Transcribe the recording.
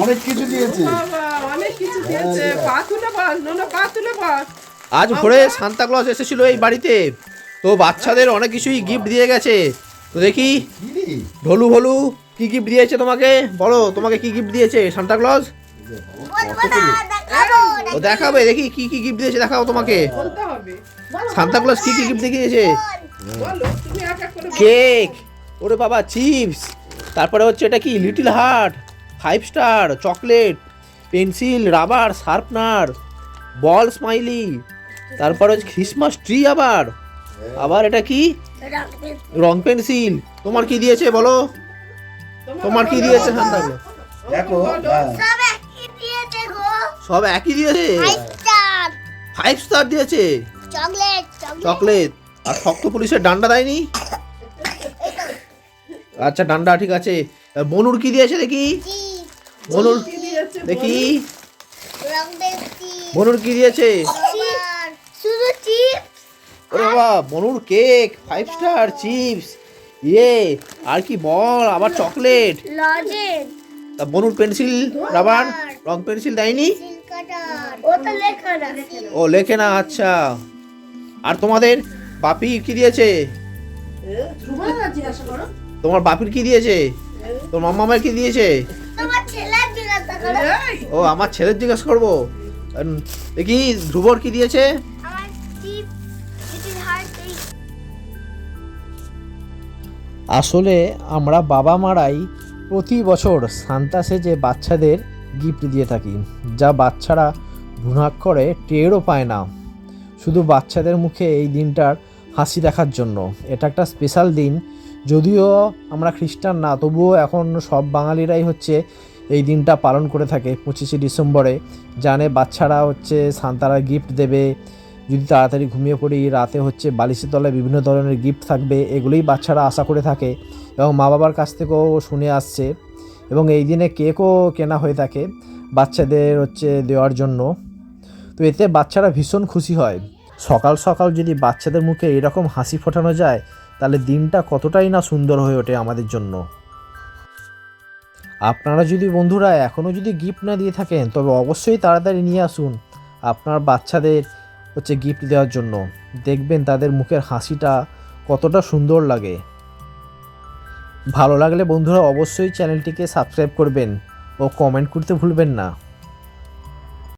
অনেক কিছু দিয়েছে। অনেক কিছু দিয়েছে। পা তুলে বল নোনা পা তুলে বল। আজ ভোরে সান্তা ক্লজ এসেছিল এই বাড়িতে। তো বাচ্চাদের অনেক কিছুই গিফট দিয়ে গেছে। তো দেখি? ঢলু ভলু কি গিফট দিয়েছে তোমাকে? বলো তোমাকে কি গিফট দিয়েছে সান্তা ক্লজ? ও দেখাবে দেখি কি কি গিফট দিয়েছে দেখাও তোমাকে। বলতে হবে। সান্তা ক্লজ কি কি গিফট দিয়েছে বলো তুমি এক এক করে বলো। কেক। ওরে বাবা চিপস। তারপরে হচ্ছে এটা কি little heart. Five Star chocolate pencil rubber sharpener ball smiley তারপরে হচ্ছে ক্রিসমাস ট্রি আবার। আবার এটা কি? রং পেন্সিল। তোমার কি দিয়েছে বলো? তোমার কি দিয়েছে? সান্তা ক্লজ দেখো হ্যাঁ। সব একই দিয়েছে ফাইভ স্টার। দিয়েছে? চকলেট আর শক্ত পুলিশের ডান্ডা দেয়নি? আচ্ছা ডান্ডা ঠিক আছে। বনুর কি দিয়েছে দেখি? বনুর দেখি। বনুর কি দিয়েছে? শুধু ওরে বাবা বনুর কেক ফাইভ স্টার চিপস ইয়ে আর কি বল আবার চকলেট তা বনুর পেন্সিল রাবার। রং পেন্সিল দেয়নি? ও লেখে না। আচ্ছা। আর তোমাদের বাপি কি দিয়েছে? তোমার বাপির কি দিয়েছে? তোমার মামামের কি দিয়েছে? ও আমার ছেলের জিজ্ঞেস করব। দেখি ধ্রুবর কি দিয়েছে? আসলে আমরা বাবা মারাই প্রতি বছর সান্তা সেজে বাচ্চাদের গিফট দিয়ে থাকি যা বাচ্চারা ভ্রূণাক্ষরে টেরও পায় না। শুধু বাচ্চাদের মুখে এই দিনটার হাসি দেখার জন্য। এটা একটা স্পেশাল দিন। যদিও আমরা খ্রিস্টান না তবুও এখন সব বাঙালিরাই হচ্ছে এই দিনটা পালন করে থাকে। পঁচিশে ডিসেম্বরে জানে বাচ্চারা হচ্ছে সান্তারা গিফট দেবে। যদি তাড়াতাড়ি ঘুমিয়ে পড়ি, রাতে হচ্ছে বালিশের তলায় বিভিন্ন ধরনের গিফট থাকবে, এগুলোই বাচ্চারা আশা করে থাকে এবং মা বাবার কাছ থেকেও শুনে আসছে। এবং এই দিনে কেকও কেনা হয়ে থাকে বাচ্চাদের হচ্ছে দেওয়ার জন্য। তো এতে বাচ্চারা ভীষণ খুশি হয়। সকাল সকাল যদি বাচ্চাদের মুখে এরকম হাসি ফোটানো যায়, তাহলে দিনটা কতটাই না সুন্দর হয়ে ওঠে আমাদের জন্য। আপনারা যদি বন্ধুরা এখনও যদি গিফট না দিয়ে থাকেন, তবে অবশ্যই তাড়াতাড়ি নিয়ে আসুন আপনার বাচ্চাদের হচ্ছে গিফট দেওয়ার জন্য। দেখবেন তাদের মুখের হাসিটা কতটা সুন্দর লাগে। ভালো লাগলে বন্ধুরা অবশ্যই চ্যানেলটিকে সাবস্ক্রাইব করবেন ও কমেন্ট করতে ভুলবেন না।